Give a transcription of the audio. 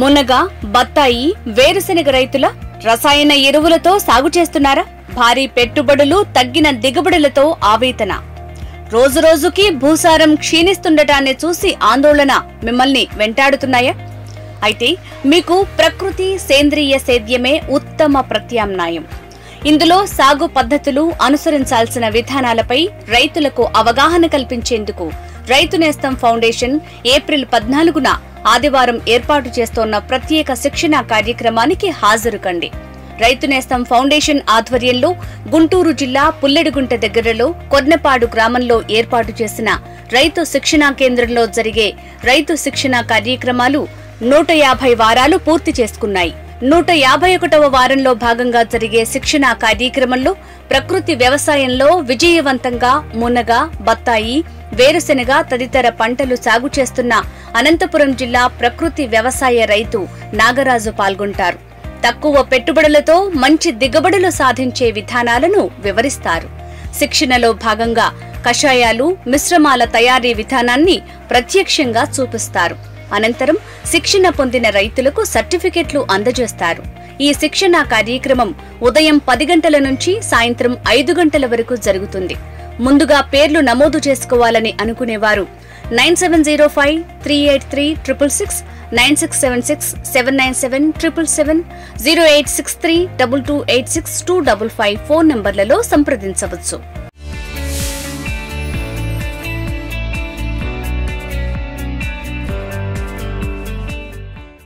మునగ బత్తాయి వేరుశెనగ రైతుల రసాయన ఎరువులతో సాగు చేస్తున్నారా? భారీ పెట్టుబడులు తగ్గిన దిగుబడులతో ఆవేతన రోజురోజుకి భూసారం క్షీణిస్తుండటాన్ని చూసి ఆందోళన మిమ్మల్ని వెంటాడుతున్నాయా? అయితే మీకు ప్రకృతి సేంద్రియ సేద్యమే ఉత్తమ ప్రత్యామ్నాయం. ఇందులో సాగు పద్ధతులు అనుసరించాల్సిన విధానాలపై రైతులకు అవగాహన కల్పించేందుకు రైతు నేస్తం ఫౌండేషన్ ఏప్రిల్ పద్నాలుగున ఆదివారం ఏర్పాటు చేస్తోన్న ప్రత్యేక శిక్షణ కార్యక్రమానికి హాజరు కండి రైతు నేస్తం ఫౌండేషన్ ఆధ్వర్యంలో గుంటూరు జిల్లా పుల్లెడుగుంట దగ్గరలో కొర్నపాడు గ్రామంలో ఏర్పాటు చేసిన రైతు శిక్షణా కేంద్రంలో జరిగే రైతు శిక్షణ కార్యక్రమాలు నూట యాభై వారాలు పూర్తి చేసుకున్నాయి. నూట యాభై ఒకటవ వారంలో భాగంగా జరిగే శిక్షణ కార్యక్రమంలో ప్రకృతి వ్యవసాయంలో విజయవంతంగా మునగ బత్తాయి వేరుశెనగ తదితర పంటలు సాగు చేస్తున్న అనంతపురం జిల్లా ప్రకృతి వ్యవసాయ రైతు నాగరాజు పాల్గొంటారు. తక్కువ పెట్టుబడులతో మంచి దిగుబడులు సాధించే విధానాలను వివరిస్తారు. శిక్షణలో భాగంగా కషాయాలు మిశ్రమాల తయారీ విధానాన్ని ప్రత్యక్షంగా చూపిస్తారు. అనంతరం శిక్షణ పొందిన రైతులకు సర్టిఫికెట్లు అందజేస్తారు. ఈ శిక్షణా కార్యక్రమం ఉదయం పది గంటల నుంచి సాయంత్రం ఐదు గంటల వరకు జరుగుతుంది. ముందుగా పేర్లు నమోదు చేసుకోవాలని అనుకునేవారు. Nine seven zero five three eight three triple six nine six seven six seven nine seven triple seven zero eight six three double two eight six two double five phone నంబర్లలో సంప్రదించవచ్చు.